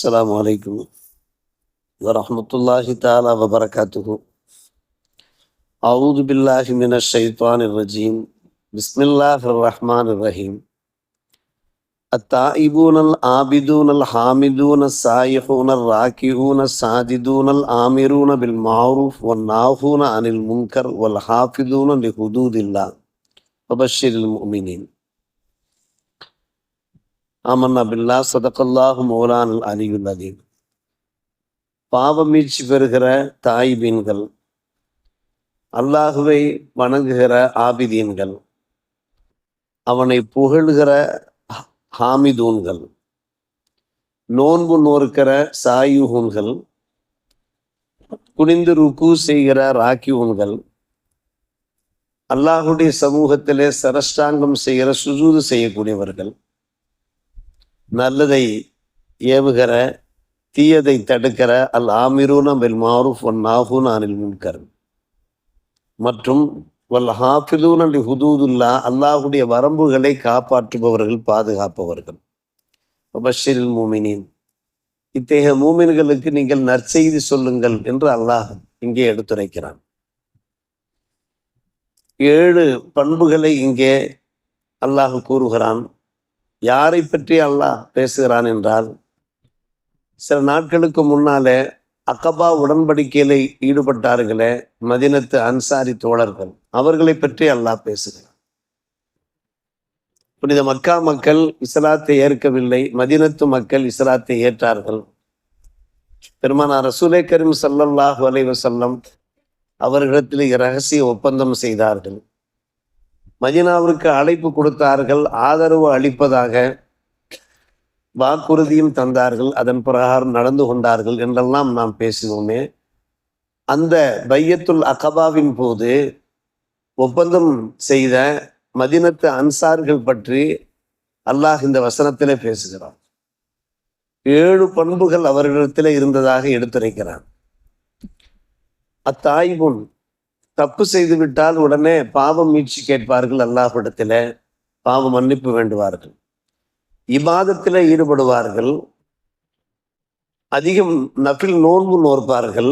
السلام عليكم ورحمة الله تعالى وبركاته. أعوذ بالله من الشيطان الرجيم. بسم الله الرحمن الرحيم. التائبون العابدون الحامدون السائحون الراكعون الساجدون الآمرون بالمعروف والناهون عن المنكر والحافظون لحدود الله. وبشر المؤمنين. ஆமன்னா பில்லா சதக்கல்லாஹு மௌலான் அலியுல் அலீம். பாவம் பெறுகிற தாய்பீன்கள் அல்லாஹுவை வணங்குகிற ஆபிதீன்கள் அவனை புகழ்கிற ஹாமிதூன்கள் நோன்பு நோறுக்கிற சாயுகூன்கள் குனிந்து ருக்கு செய்கிற ராக்கியூன்கள் அல்லாஹுடைய சமூகத்திலே சரஷ்டாங்கம் செய்கிற சுஜூது செய்யக்கூடியவர்கள் நல்லதை ஏவுகிற தீயதை தடுக்கிற அல் ஆமிரூன பில் மாரூஃப் ஒன் நாகூன் அனில் முன்கர். மற்றும் வல் ஹாஃபிதூன் அலி ஹுதூதுல்லா அல்லாஹுடைய வரம்புகளை காப்பாற்றுபவர்கள் பாதுகாப்பவர்கள். பஷீரில் மூமினின். இத்தகைய மூமின்களுக்கு நீங்கள் நற்செய்தி சொல்லுங்கள் என்று அல்லாஹ் இங்கே எடுத்துரைக்கிறான். ஏழு பண்புகளை இங்கே அல்லாஹ் கூறுகிறான். யாரை பற்றி அல்லாஹ் பேசுகிறான் என்றால் சில நாட்களுக்கு முன்னாலே அக்கபா உடன்படிக்கையில ஈடுபட்டார்களே மதினத்து அன்சாரி தோழர்கள் அவர்களை பற்றி அல்லாஹ் பேசுகிறான். புனித மக்கா மக்கள் இஸ்லாத்தை ஏற்கவில்லை மதினத்து மக்கள் இஸ்லாத்தை ஏற்றார்கள். பெருமானார் ரசூலே கரீம் சல்லல்லாஹு அலைஹி அவர்களிடத்தில் ரகசிய ஒப்பந்தம் செய்தார்கள். மதினாவிற்கு அழைப்பு கொடுத்தார்கள் ஆதரவு அளிப்பதாக வாக்குறுதியும் தந்தார்கள் அதன் பிரகாரம் நடந்து கொண்டார்கள் என்றெல்லாம் நாம் பேசினோமே அந்த பையத்துல் அகபாவின் போது ஒப்பந்தம் செய்த மதினத்து அன்சார்கள் பற்றி அல்லாஹ் இந்த வசனத்திலே பேசுகிறான். ஏழு பண்புகள் அவர்களிடத்தில் இருந்ததாக எடுத்துரைக்கிறான். அத்தாய்வுன் தப்பு செய்து விட்டால் உடனே பாவம் மீட்சி கேட்பார்கள் அல்லாஹிடத்தில் பாவம் மன்னிப்பு வேண்டுவார்கள். இபாதத்தில் ஈடுபடுவார்கள். அதிகம் நபில் நோன்பு நோற்பார்கள்.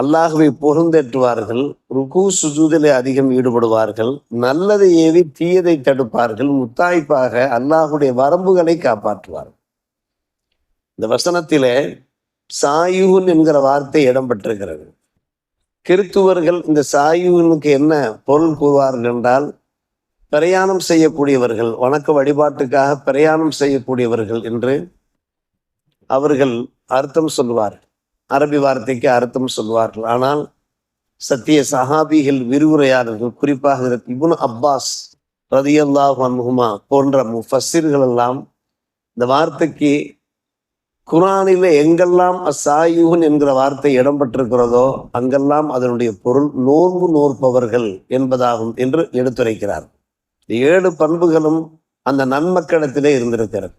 அல்லாஹுவை புகழ்ந்தேற்றுவார்கள். ருக்கு சுஜூதிலே அதிகம் ஈடுபடுவார்கள். நல்லதை ஏவி தீயதை தடுப்பார்கள். முத்தாய்ப்பாக அல்லாஹுடைய வரம்புகளை காப்பாற்றுவார்கள். இந்த வசனத்திலே சாயுன் என்கிற வார்த்தை இடம்பெற்றிருக்கிறது. கிறித்துவர்கள் இந்த சாயுனுக்கு என்ன பொருள் கூறுவார்கள் என்றால் பிரயாணம் செய்யக்கூடியவர்கள் வணக்க வழிபாட்டுக்காக பிரயாணம் செய்யக்கூடியவர்கள் என்று அவர்கள் அர்த்தம் சொல்வார்கள் அரபி வார்த்தைக்கு அர்த்தம் சொல்வார்கள் ஆனால் சத்திய சஹாபிகள் விரிவுரையாளர்கள் குறிப்பாக இபுன் அப்பாஸ் ரதியல்லாஹ் அன்ஹுமா போன்ற முஃபஸிர்கள் எல்லாம் இந்த வார்த்தைக்கு குரானில எங்கெல்லாம் அசாயுகன் என்கிற வார்த்தை இடம்பெற்றிருக்கிறதோ அங்கெல்லாம் அதனுடைய பொருள் நோன்பு நோற்பவர்கள் என்பதாகும் என்று எடுத்துரைக்கிறார். ஏழு பண்புகளும் அந்த நன்மக்களிடத்திலே இருந்திருக்கிறது.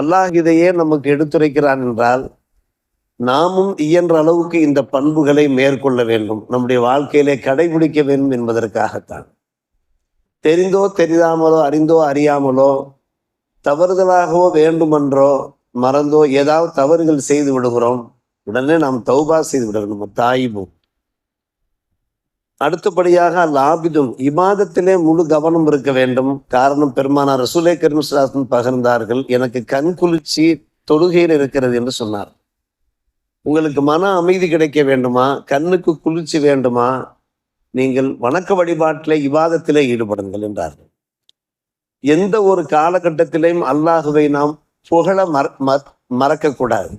அல்லாஹ் இதையே நமக்கு எடுத்துரைக்கிறான் என்றால் நாமும் இயன்ற அளவுக்கு இந்த பண்புகளை மேற்கொள்ள வேண்டும். நம்முடைய வாழ்க்கையிலே கடைபிடிக்க வேண்டும் என்பதற்காகத்தான். தெரிந்தோ தெரியாமலோ அறிந்தோ அறியாமலோ தவறுதலாகவோ வேண்டுமென்றோ மறந்தோ ஏதாவது தவறுகள் செய்து விடுகிறோம் உடனே நாம் தௌபா செய்து விடணும் தாயிபும் அடுத்தபடியாக லாபிதும் இமாதத்திலே முழு கவனம் இருக்க வேண்டும். காரணம் பெருமானார் ரசூலே கரிமசுலாசன் பகிர்ந்தார்கள் எனக்கு கண் குளிர்ச்சி தொழுகையில் இருக்கிறது என்று சொன்னார். உங்களுக்கு மன அமைதி கிடைக்க வேண்டுமா? கண்ணுக்கு குளிர்ச்சி வேண்டுமா? நீங்கள் வணக்க வழிபாட்டிலே இவாதத்திலே ஈடுபடுங்கள் என்றார்கள். எந்த ஒரு காலகட்டத்திலையும் அல்லாஹுவை நாம் புகழ மற மறக்கக்கூடாது.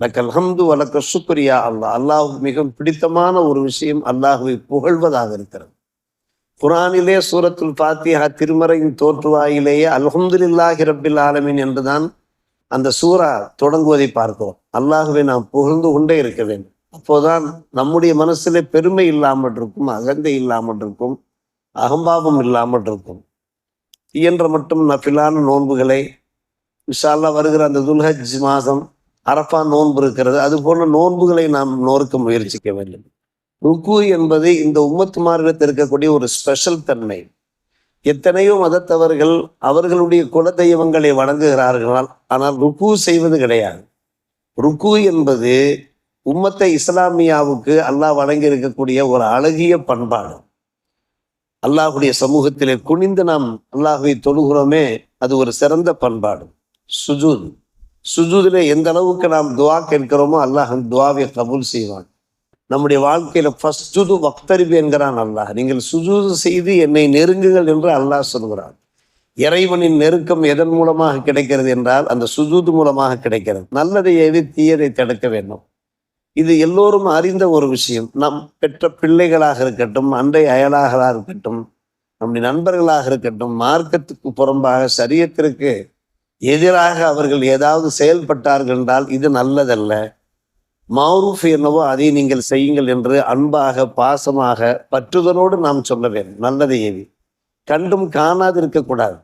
லக்கல் அல்ஹம்து வளர்க்க சுக்ரியா அல்லாஹ். அல்லாஹ் மிகவும் பிடித்தமான ஒரு விஷயம் அல்லாஹுவை புகழ்வதாக இருக்கிறது. குரானிலே சூரத்துல் பாத்தியா திருமறையின் தோற்றுவாயிலேயே அல்ஹம்துலில்லாஹி ரபில் ஆலமின் என்றுதான் அந்த சூரா தொடங்குவதை பார்க்கிறோம். அல்லாஹுவை நாம் புகழ்ந்து கொண்டே இருக்க வேண்டும். அப்போதான் நம்முடைய மனசிலே பெருமை இல்லாமல் இருக்கும் அகந்தை இல்லாமல் இருக்கும் அகம்பாவம் இல்லாமல் இருக்கும். இயன்ற மட்டும் நஃபிலான நோன்புகளை இன்ஷால்லா வருகிற அந்த துல்ஹஜ் மாதம் அரப்பா நோன்பு இருக்கிறது. அது போன்ற நோன்புகளை நாம் நோர்க்க முயற்சிக்க வேண்டும் ருக்கு என்பது இந்த உம்மத்துமாரிடத்தில் இருக்கக்கூடிய ஒரு ஸ்பெஷல் தன்மை. எத்தனையோ மதத்தவர்கள் அவர்களுடைய குல தெய்வங்களை வணங்குகிறார்கள் ஆனால் ருக்கு செய்வது கிடையாது. ருக்கு என்பது உம்மத்தை இஸ்லாமியாவுக்கு அல்லாஹ் வழங்கி இருக்கக்கூடிய ஒரு அழகிய பண்பாடு. அல்லாஹுடைய சமூகத்திலே குனிந்து நாம் அல்லாஹுவை தொழுகிறோமே அது ஒரு சிறந்த பண்பாடு. சுஜூத். சுஜூதில் எந்த அளவுக்கு நாம் துவா கேட்கிறோமோ அல்லாஹ் அந்த துவாவை கபூல் செய்வான். நம்முடைய வாழ்க்கையில ஃபஸ்டுது வக்தரிபு என்கிறான் அல்லாஹ். நீங்கள் சுஜூது செய்து என்னை நெருங்குங்கள் என்று அல்லாஹ் சொல்கிறான். இறைவனின் நெருக்கம் எதன் மூலமாக கிடைக்கிறது என்றால் அந்த சுஜூது மூலமாக கிடைக்கிறது. நல்லதை எது தீயதை தடுக்க வேண்டும். இது எல்லோரும் அறிந்த ஒரு விஷயம். நம் பெற்ற பிள்ளைகளாக இருக்கட்டும் அண்டை அயலாகலாக இருக்கட்டும் நம்முடைய நண்பர்களாக இருக்கட்டும் மார்க்கத்துக்கு புறம்பாக சரியத்திற்கு எதிராக அவர்கள் ஏதாவது செயல்பட்டார்கள் என்றால் இது நல்லதல்ல. மாரூஃப் என்னவோ அதை நீங்கள் செய்யுங்கள் என்று அன்பாக பாசமாக பற்றுதலோடு நாம் சொல்ல வேண்டும். நல்லதை ஏவி கண்டும் காணாது இருக்கக்கூடாது.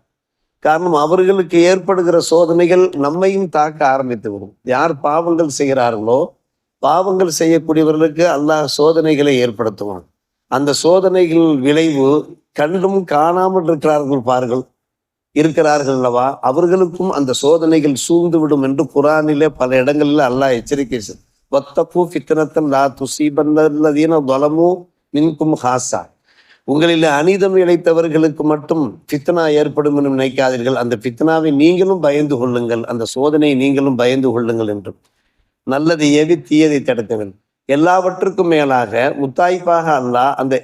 காரணம் அவர்களுக்கு ஏற்படுகிற சோதனைகள் நம்மையும் தாக்க ஆரம்பித்து விடும். யார் பாவங்கள் செய்கிறார்களோ பாவங்கள் செய்யக்கூடியவர்களுக்கு அல்லாஹ் சோதனைகளை ஏற்படுத்துவான். அந்த சோதனைகள் விளைவு கண்டும் காணாமல் இருக்கிறார்கள் பார்கள் இருக்கிறார்கள் அல்லவா? அவர்களுக்கும் அந்த சோதனைகள் சூழ்ந்து விடும் என்று குரானிலே பல இடங்களில் அல்லாஹ் எச்சரிக்கை செய் வத்தப்பு ஃபித்னத்தன் லா துசீபல்லதீன வலமு மின்கும் ஹாசா. உங்களில் அனிதம் இழைத்தவர்களுக்கு மட்டும் ஃபித்னா ஏற்படும் என்று நினைக்காதீர்கள். அந்த ஃபித்னாவை நீங்களும் பயந்து கொள்ளுங்கள். அந்த சோதனையை நீங்களும் பயந்து கொள்ளுங்கள் என்றும் நல்லதை ஏவி தீயதை தடுக்க வேண்டும் எல்லாவற்றுக்கும் மேலாக முத்தாய்ப்பாக அல்லாஹ் அந்த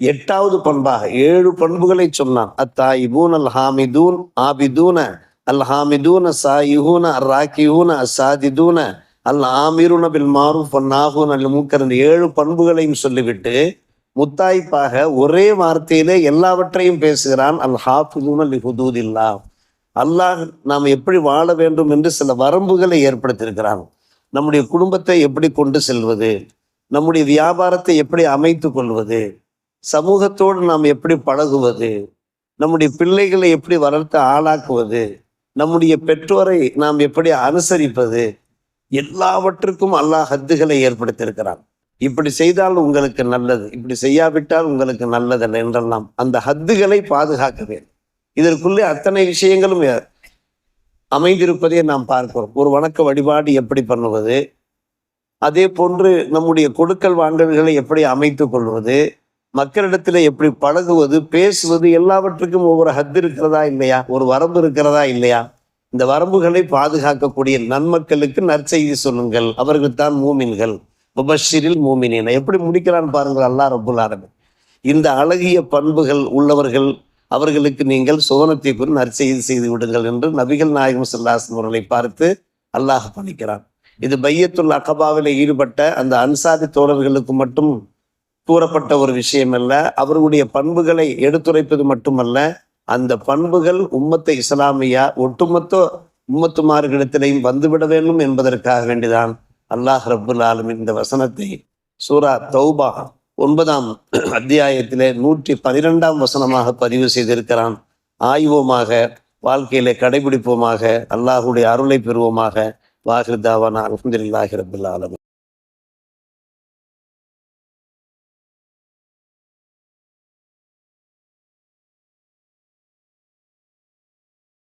எட்டாவது பண்பாக ஏழு பண்புகளை சொன்னான். அத்தாயிபூன் அல் ஹாமிதூன் ஆபிதூன அல் ஹாமிதூன சாயிஹூன அர் ராக்கிஹூன அசாதிதூன அல் ஆமிருன பில் மாரூஃப் நாகூன் அல் மூக்கர் இந்த ஏழு பண்புகளையும் சொல்லிவிட்டு முத்தாய்ப்பாக ஒரே வார்த்தையிலே எல்லாவற்றையும் பேசுகிறான். அல் ஹாஃபிதூன் அல் ஹுதூதில்லா அல்லாஹ் நாம் எப்படி வாழ வேண்டும் என்று சில வரம்புகளை ஏற்படுத்தியிருக்கிறான். நம்முடைய குடும்பத்தை எப்படி கொண்டு செல்வது? நம்முடைய வியாபாரத்தை எப்படி அமைத்து கொள்வது? சமூகத்தோடு நாம் எப்படி பழகுவது? நம்முடைய பிள்ளைகளை எப்படி வளர்த்து ஆளாக்குவது? நம்முடைய பெற்றோரை நாம் எப்படி அனுசரிப்பது? எல்லாவற்றுக்கும் அல்லாஹ் ஹத்துகளை ஏற்படுத்தியிருக்கிறான். இப்படி செய்தால் உங்களுக்கு நல்லது இப்படி செய்யாவிட்டால் உங்களுக்கு நல்லதல்ல என்றெல்லாம் அந்த ஹத்துகளை பாதுகாக்க வேண்டும். இதற்குள்ளே அத்தனை விஷயங்களும் அமைந்திருப்பதை நாம் பார்க்கிறோம். ஒரு வணக்க வழிபாடு எப்படி பண்ணுவது? அதே போன்று நம்முடைய கொடுக்கல் வாங்கல்களை எப்படி அமைத்துக் கொள்வது? மக்களிடத்துல எப்படி பழகுவது பேசுவது எல்லாவற்றுக்கும் ஒவ்வொரு ஹத்து இருக்கிறதா இல்லையா? ஒரு வரம்பு இருக்கிறதா இல்லையா? இந்த வரம்புகளை பாதுகாக்கக்கூடிய நன்மக்களுக்கு நற்செய்தி சொல்லுங்கள். அவர்கள் தான் மூமின்கள். முபஷிரில் மூமினின். எப்படி முடிக்கிறான் பாருங்கள் அல்லாஹ் ரபுல் ஆலமீன். இந்த அழகிய பண்புகள் உள்ளவர்கள் அவர்களுக்கு நீங்கள் சோனத்தை கூறி நற்செய்தி செய்து விடுங்கள் என்று நபிகள் நாயகம் சுல்லாசன் அவர்களை பார்த்து அல்லாஹ் பணிக்கிறான் இது பையத்துள் அகபாவில் ஈடுபட்ட அந்த அன்சாதி தோழர்களுக்கு மட்டும் கூறப்பட்ட ஒரு விஷயம் அல்ல அவர்களுடைய பண்புகளை எடுத்துரைப்பது மட்டுமல்ல. அந்த பண்புகள் உம்மத்தை இஸ்லாமியா ஒட்டுமொத்த உம்மத்துமார்களிடத்திலையும் வந்துவிட வேண்டும் என்பதற்காக வேண்டிதான் அல்லாஹ் ரபுல் ஆலமின் இந்த வசனத்தை சூரா தௌபா ஒன்பதாம் அத்தியாயத்திலே நூற்றி பனிரெண்டாம் வசனமாக பதிவு செய்திருக்கிறான். ஆய்வோமாக வாழ்க்கையிலே கடைபிடிப்போமாக அல்லாஹுடைய அருளை பெறுவோமாக. வாகிருதாவான அலமதுல்லாஹி ரபுல் ஆலம்